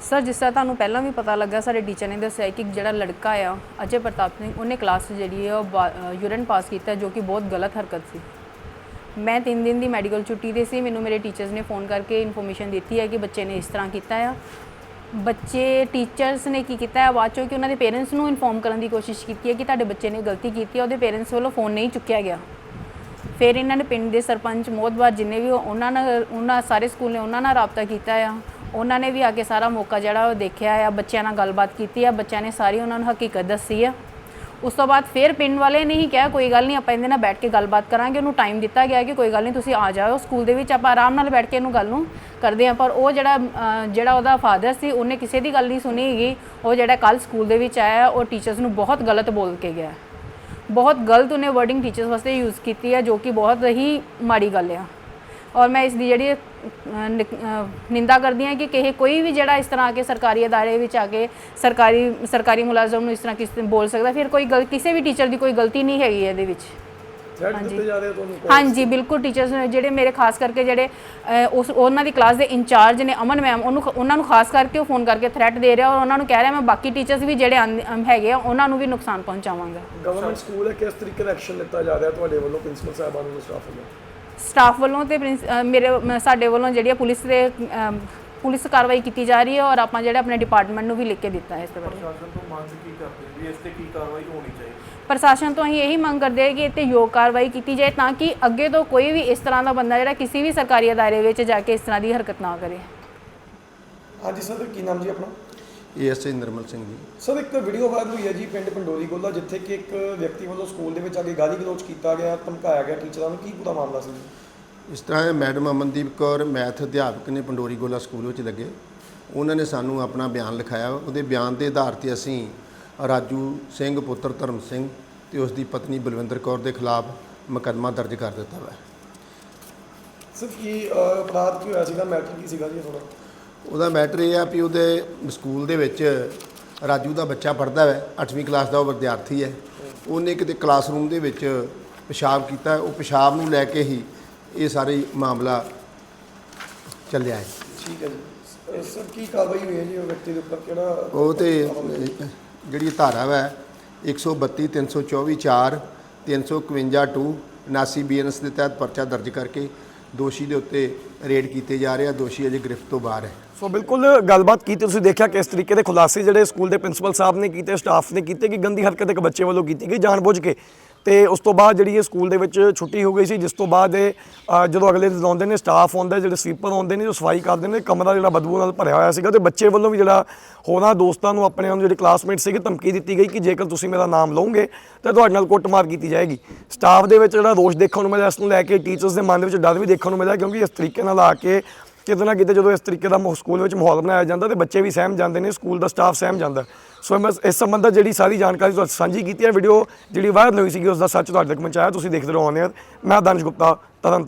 ਸਰ, ਜਿਸ ਤਰ੍ਹਾਂ ਤੁਹਾਨੂੰ ਪਹਿਲਾਂ ਵੀ ਪਤਾ ਲੱਗਾ, ਸਾਡੇ ਟੀਚਰ ਨੇ ਦੱਸਿਆ ਕਿ ਜਿਹੜਾ ਲੜਕਾ ਆ, ਅਜੇ ਪ੍ਰਤਾਪ ਸਿੰਘ, ਉਹਨੇ ਕਲਾਸ ਜਿਹੜੀ ਹੈ ਉਹ ਯੂਰਨ ਪਾਸ ਕੀਤਾ, ਜੋ ਕਿ ਬਹੁਤ ਗਲਤ ਹਰਕਤ ਸੀ। ਮੈਂ 3 ਦਿਨ ਦੀ ਮੈਡੀਕਲ ਛੁੱਟੀ ਤੇ ਸੀ, ਮੈਨੂੰ ਮੇਰੇ ਟੀਚਰਸ ਨੇ ਫੋਨ ਕਰਕੇ ਇਨਫੋਰਮੇਸ਼ਨ ਦਿੱਤੀ ਹੈ ਕਿ ਬੱਚੇ ਨੇ ਇਸ ਤਰ੍ਹਾਂ ਕੀਤਾ ਆ। ਬੱਚੇ ਟੀਚਰਸ ਨੇ ਕੀ ਕੀਤਾ ਹੈ ਬਾਅਦ ਚੋਂ ਕਿ ਉਹਨਾਂ ਦੇ ਪੇਰੈਂਟਸ ਨੂੰ ਇਨਫੋਰਮ ਕਰਨ ਦੀ ਕੋਸ਼ਿਸ਼ ਕੀਤੀ ਹੈ ਕਿ ਤੁਹਾਡੇ ਬੱਚੇ ਨੇ ਗਲਤੀ ਕੀਤੀ ਹੈ, ਉਹਦੇ ਪੇਰੈਂਟਸ ਵੱਲੋਂ ਫੋਨ ਨਹੀਂ ਚੁੱਕਿਆ ਗਿਆ। ਫਿਰ ਇਹਨਾਂ ਨੇ ਪਿੰਡ ਦੇ ਸਰਪੰਚ ਮੋਹਤਬਾਰ ਜਿੰਨੇ ਵੀ ਉਹਨਾਂ ਨਾਲ, ਉਹਨਾਂ, ਸਾਰੇ ਸਕੂਲ ਨੇ ਉਹਨਾਂ ਨਾਲ ਰਾਬਤਾ ਕੀਤਾ ਆ। ਉਹਨਾਂ ਨੇ ਵੀ ਆ ਕੇ ਸਾਰਾ ਮੌਕਾ ਜਿਹੜਾ ਉਹ ਦੇਖਿਆ ਆ, ਬੱਚਿਆਂ ਨਾਲ ਗੱਲਬਾਤ ਕੀਤੀ ਆ, ਬੱਚਿਆਂ ਨੇ ਸਾਰੀ ਉਹਨਾਂ ਨੂੰ ਹਕੀਕਤ ਦੱਸੀ ਆ। ਉਸ ਤੋਂ ਬਾਅਦ ਫਿਰ ਪਿੰਡ ਵਾਲੇ ਨੇ ਹੀ ਕਿਹਾ, ਕੋਈ ਗੱਲ ਨਹੀਂ, ਆਪਾਂ ਇਹਦੇ ਨਾਲ ਬੈਠ ਕੇ ਗੱਲਬਾਤ ਕਰਾਂਗੇ, ਉਹਨੂੰ ਟਾਈਮ ਦਿੱਤਾ ਗਿਆ ਕਿ ਕੋਈ ਗੱਲ ਨਹੀਂ, ਤੁਸੀਂ ਆ ਜਾਓ, ਸਕੂਲ ਦੇ ਵਿੱਚ ਆਪਾਂ ਆਰਾਮ ਨਾਲ ਬੈਠ ਕੇ ਇਹਨੂੰ ਗੱਲ ਨੂੰ ਕਰਦੇ ਆ ਪਰ ਉਹ ਜਿਹੜਾ ਜਿਹੜਾ ਉਹਦਾ ਫਾਦਰ ਸੀ, ਉਹਨੇ ਕਿਸੇ ਦੀ ਗੱਲ ਨਹੀਂ ਸੁਣੀ ਹੈਗੀ। ਉਹ ਜਿਹੜਾ ਕੱਲ ਸਕੂਲ ਦੇ ਵਿੱਚ ਆਇਆ, ਉਹ ਟੀਚਰਸ ਨੂੰ ਬਹੁਤ ਗਲਤ ਬੋਲ ਕੇ ਗਿਆ। ਬਹੁਤ ਗਲਤ ਉਹਨੇ ਵਰਡਿੰਗ ਟੀਚਰਸ ਵਾਸਤੇ ਯੂਜ਼ ਕੀਤੀ ਹੈ ਜੋ ਕਿ ਬਹੁਤ ਹੀ ਮਾੜੀ ਗੱਲ ਆ। ਔਰ ਮੈਂ ਇਸ ਦੀ ਜਿਹੜੀ ਨਿੰਦਾ ਕਰਦੀ ਹਾਂ ਕਿ ਕਿਸੇ ਕੋਈ ਵੀ ਜਿਹੜਾ ਇਸ ਤਰ੍ਹਾਂ ਆ ਕੇ ਸਰਕਾਰੀ ਅਦਾਰੇ ਵਿੱਚ ਆ ਕੇ ਸਰਕਾਰੀ ਸਰਕਾਰੀ ਮੁਲਾਜ਼ਮ ਨੂੰ ਇਸ ਤਰ੍ਹਾਂ ਕਿਸ ਬੋਲ ਸਕਦਾ ਫਿਰ ਕੋਈ ਗਲ ਕਿਸੇ ਵੀ ਟੀਚਰ ਦੀ ਕੋਈ ਗਲਤੀ ਨਹੀਂ ਹੈਗੀ ਇਹਦੇ ਵਿੱਚ। ਹਾਂਜੀ। ਬਿਲਕੁਲ ਟੀਚਰਸ ਨੇ ਜਿਹੜੇ ਮੇਰੇ ਖਾਸ ਕਰਕੇ ਜਿਹੜੇ ਉਸ ਉਹਨਾਂ ਦੀ ਕਲਾਸ ਦੇ ਇੰਚਾਰਜ ਨੇ ਅਮਨ ਮੈਮ ਉਹਨੂੰ ਉਹਨਾਂ ਨੂੰ ਖਾਸ ਕਰਕੇ ਉਹ ਫੋਨ ਕਰਕੇ ਥ੍ਰੈਟ ਦੇ ਰਿਹਾ ਔਰ ਉਹਨਾਂ ਨੂੰ ਕਹਿ ਰਿਹਾ ਮੈਂ ਬਾਕੀ ਟੀਚਰਸ ਵੀ ਜਿਹੜੇ ਹੈਗੇ ਆ ਉਹਨਾਂ ਨੂੰ ਵੀ ਨੁਕਸਾਨ ਪਹੁੰਚਾਵਾਂਗਾ। ਗਵਰਨਮੈਂਟ ਸਕੂਲ ਹੈ ਕਿਸ ਤਰੀਕੇ ਦਾ ਐਕਸ਼ਨ ਲਿੱਤਾ ਜਾ ਰਿਹਾ ਤੁਹਾਡੇ ਵੱਲੋਂ ਪ੍ਰਿੰਸੀਪਲ ਸਾਹਿਬਾਨ ਨੂੰ ਸਟਾਫ ਵੱਲੋਂ? ਸਟਾਫ ਵੱਲੋਂ ਤੇ ਮੇਰੇ ਸਾਡੇ ਵੱਲੋਂ ਜਿਹੜੀ ਆ ਪੁਲਿਸ ਦੇ ਪੁਲਿਸ ਕਾਰਵਾਈ ਕੀਤੀ ਜਾ ਰਹੀ ਹੈ ਔਰ ਆਪਾਂ ਜਿਹੜੇ ਆਪਣੇ ਡਿਪਾਰਟਮੈਂਟ ਨੂੰ ਵੀ ਲਿਖ ਕੇ ਦਿੱਤਾ ਹੈ ਇਸ ਬਾਰੇ। ਪ੍ਰਸ਼ਾਸਨ ਤੋਂ ਮੰਗ ਕੀ ਕਰਦੇ ਵੀ ਇਸ ਤੇ ਕੀ ਕਾਰਵਾਈ ਹੋਣੀ ਚਾਹੀਦੀ? ਪ੍ਰਸ਼ਾਸਨ ਤੋਂ ਅਸੀਂ ਇਹੀ ਮੰਗ ਕਰਦੇ ਹਾਂ ਕਿ ਇੱਥੇ ਯੋਗ ਕਾਰਵਾਈ ਕੀਤੀ ਜਾਏ ਤਾਂ ਕਿ ਅੱਗੇ ਤੋਂ ਕੋਈ ਵੀ ਇਸ ਤਰ੍ਹਾਂ ਦਾ ਬੰਦਾ ਜਿਹੜਾ ਕਿਸੇ ਵੀ ਸਰਕਾਰੀ ਅਦਾਰੇ ਵਿੱਚ ਜਾ ਕੇ ਇਸ ਤਰ੍ਹਾਂ ਦੀ ਹਰਕਤ ਨਾ ਕਰੇ। ਹਾਂਜੀ ਸਰ ਕੀ ਨਾਮ ਜੀ ਆਪਣਾ? ਏਐਸਆਈ ਨਿਰਮਲ ਸਿੰਘ ਜੀ। ਸਰ ਇੱਕ ਵੀਡੀਓ ਵਾਇਰਲ ਹੋਈ ਹੈ ਜੀ ਪਿੰਡ ਪੰਡੋਰੀ ਗੋਲਾ ਜਿੱਥੇ ਕਿ ਇੱਕ ਵਿਅਕਤੀ ਵੱਲੋਂ ਸਕੂਲ ਦੇ ਵਿੱਚ ਆ ਕੇ ਗਾਲੀ ਗਲੋਚ ਕੀਤਾ ਗਿਆ ਧਮਕਾਇਆ ਗਿਆ ਟੀਚਰਾਂ ਨੂੰ। ਕੀ ਪੂਰਾ ਮਾਮਲਾ ਸੀ ਇਸ ਤਰ੍ਹਾਂ ਮੈਡਮ ਅਮਨਦੀਪ ਕੌਰ ਮੈਥ ਅਧਿਆਪਕ ਨੇ ਪੰਡੋਰੀ ਗੋਲਾ ਸਕੂਲ ਵਿੱਚ ਲੱਗੇ। ਉਹਨਾਂ ਨੇ ਸਾਨੂੰ ਆਪਣਾ ਬਿਆਨ ਲਿਖਾਇਆ। ਉਹਦੇ ਬਿਆਨ ਦੇ ਆਧਾਰ ਤੇ ਅਸੀਂ ਰਾਜੂ ਸਿੰਘ ਪੁੱਤਰ ਧਰਮ ਸਿੰਘ ਤੇ ਉਸ ਦੀ ਪਤਨੀ ਬਲਵਿੰਦਰ ਕੌਰ ਦੇ ਖਿਲਾਫ ਮੁਕੱਦਮਾ ਦਰਜ ਕਰ ਦਿੱਤਾ ਹੈ ਸਰ ਕੀ ਅਪਰਾਧ ਕੀ ਹੋਇਆ ਸੀਗਾ? ਮੈਟਰ ਕੀ ਸੀਗਾ ਜੀ ਥੋੜਾ ਉਹਦਾ ਮੈਟਰ ਇਹ ਆ ਵੀ ਉਹਦੇ ਸਕੂਲ ਦੇ ਵਿੱਚ ਰਾਜੂ ਦਾ ਬੱਚਾ ਪੜ੍ਹਦਾ ਹੈ 8ਵੀਂ ਕਲਾਸ ਦਾ ਉਹ ਵਿਦਿਆਰਥੀ ਹੈ। ਉਹਨੇ ਕਿਤੇ ਕਲਾਸਰੂਮ ਦੇ ਵਿੱਚ ਪਿਸ਼ਾਬ ਕੀਤਾ ਉਹ ਪਿਸ਼ਾਬ ਨੂੰ ਲੈ ਕੇ ਹੀ ਇਹ ਸਾਰੇ ਮਾਮਲਾ ਚੱਲਿਆ ਹੈ। ਠੀਕ ਹੈ ਜੀ। ਸਰ ਕੀ ਕਾਰਵਾਈ ਹੋਈ ਹੈ ਜੀ ਉਹ ਵਿਅਕਤੀ ਦੇ ਉੱਪਰ? ਕਿਹੜਾ ਉਹ ਤੇ ਜਿਹੜੀ ਧਾਰਾ ਹੈ 132 324 4 351 ਟੂ 79 ਬੀਐਨਐਸ ਦੇ ਤਹਿਤ ਪਰਚਾ ਦਰਜ ਕਰਕੇ ਦੋਸ਼ੀ ਦੇ ਉੱਤੇ ਰੇਡ ਕੀਤੇ ਜਾ ਰਹੇ ਆ। ਦੋਸ਼ੀ ਅਜੇ ਗ੍ਰਿਫਤ ਤੋਂ ਬਾਹਰ ਹੈ। ਸੋ ਬਿਲਕੁਲ ਗੱਲਬਾਤ ਕੀਤੀ, ਤੁਸੀਂ ਦੇਖਿਆ ਕਿਸ ਤਰੀਕੇ ਦੇ ਖੁਲਾਸੇ ਜਿਹੜੇ ਸਕੂਲ ਦੇ ਪ੍ਰਿੰਸੀਪਲ ਸਾਹਿਬ ਨੇ ਕੀਤੇ, ਸਟਾਫ ਨੇ ਕੀਤੇ, ਕਿ ਗੰਦੀ ਹਰਕਤ ਇੱਕ ਬੱਚੇ ਵੱਲੋਂ ਕੀਤੀ ਗਈ, ਜਾਣਬੁੱਝ ਕੇ। ਤੇ ਉਸ ਤੋਂ ਬਾਅਦ ਜਿਹੜੀ ਇਹ ਸਕੂਲ ਦੇ ਵਿੱਚ ਛੁੱਟੀ ਹੋ ਗਈ ਸੀ ਜਿਸ ਤੋਂ ਬਾਅਦ ਇਹ ਅ, ਜਦੋਂ ਅਗਲੇ ਦਿਨ ਆਉਂਦੇ ਨੇ ਸਟਾਫ ਆਉਂਦਾ ਜਿਹੜੇ ਸਵੀਪਰ ਆਉਂਦੇ ਨੇ ਜੋ ਸਫ਼ਾਈ ਕਰਦੇ ਨੇ ਕਮਰਾ ਜਿਹੜਾ ਬਦਬੂ ਨਾਲ ਭਰਿਆ ਹੋਇਆ ਸੀਗਾ ਤੇ ਬੱਚੇ ਵੱਲੋਂ ਵੀ ਜਿਹੜਾ ਹੋਰਾਂ ਦੋਸਤਾਂ ਨੂੰ ਆਪਣੇ ਨੂੰ ਜਿਹੜੇ ਕਲਾਸਮੇਟ ਸੀਗੇ ਧਮਕੀ ਦਿੱਤੀ ਗਈ ਕਿ ਜੇਕਰ ਤੁਸੀਂ ਮੇਰਾ ਨਾਮ ਲਓਗੇ ਤਾਂ ਤੁਹਾਡੇ ਨਾਲ ਕੁੱਟਮਾਰ ਕੀਤੀ ਜਾਏਗੀ। ਸਟਾਫ ਦੇ ਵਿੱਚ ਜਿਹੜਾ ਰੋਸ਼ ਦੇਖਣ ਨੂੰ ਮਿਲਿਆ ਇਸ ਨੂੰ ਲੈ ਕੇ ਟੀਚਰਸ ਦੇ ਮਨ ਦੇ ਵਿੱਚ ਡਰ ਵੀ ਦੇਖਣ ਨੂੰ ਮਿਲਿਆ ਕਿਉਂਕਿ ਇਸ ਤਰੀਕੇ ਨਾਲ ਆ ਕੇ ਕਿਤੇ ਨਾ ਕਿਤੇ ਜਦੋਂ ਇਸ ਤਰੀਕੇ ਦਾ ਮਾਹੌਲ- ਸਕੂਲ ਵਿੱਚ ਮਾਹੌਲ ਬਣਾਇਆ ਜਾਂਦਾ ਤੇ ਬੱਚੇ ਵੀ ਸਹਿਮ ਜਾਂਦੇ ਨੇ, ਸਕੂਲ ਦਾ ਸਟਾਫ ਸਹਿਮ ਜਾਂਦਾ। ਸੋ ਮੈਂ ਇਸ ਸੰਬੰਧਤ ਜਿਹੜੀ ਸਾਰੀ ਜਾਣਕਾਰੀ ਤੁਹਾਡੇ ਸਾਂਝੀ ਕੀਤੀ ਹੈ ਵੀਡੀਓ ਜਿਹੜੀ ਵਾਇਰਲ ਹੋਈ ਸੀਗੀ ਉਸ ਦਾ ਸੱਚ ਤੁਹਾਡੇ ਤੱਕ ਪਹੁੰਚਾਇਆ, ਤੁਸੀਂ ਦੇਖਦੇ ਰਹੋ ਆਨ 에ਅਰ ਮੈਂ ਦਾਨਿਸ਼ ਗੁਪਤਾ ਤਰਨ।